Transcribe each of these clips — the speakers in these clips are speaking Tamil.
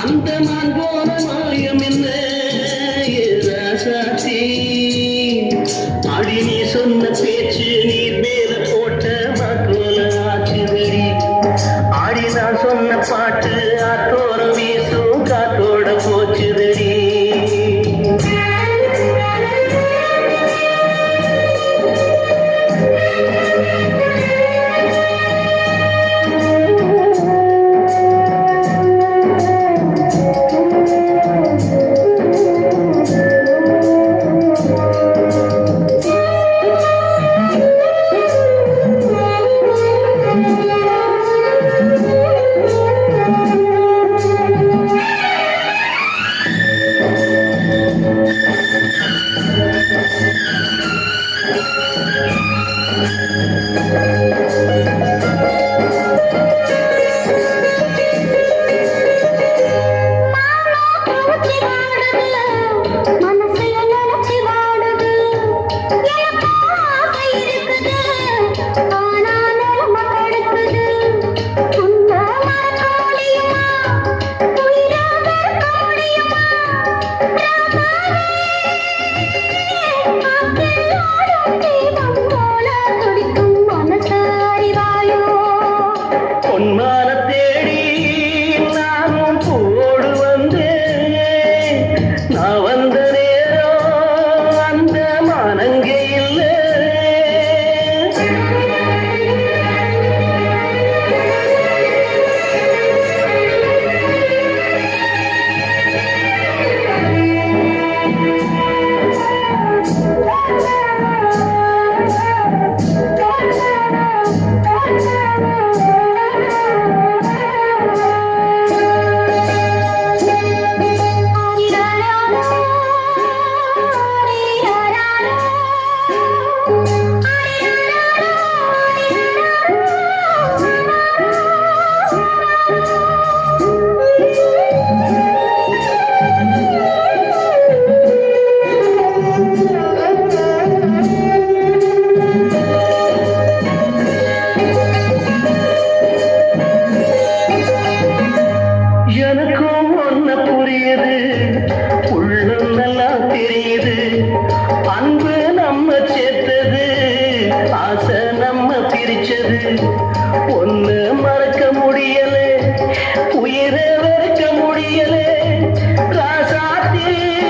అంతే మార్గో தெரியுது அன்பு நம்ம சேர்த்தது. ஆசை நம்ம பிரிச்சது. ஒண்ணு மறக்க முடியல. உயிரை வெறுக்க முடியல. ராசாத்தி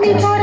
me talk.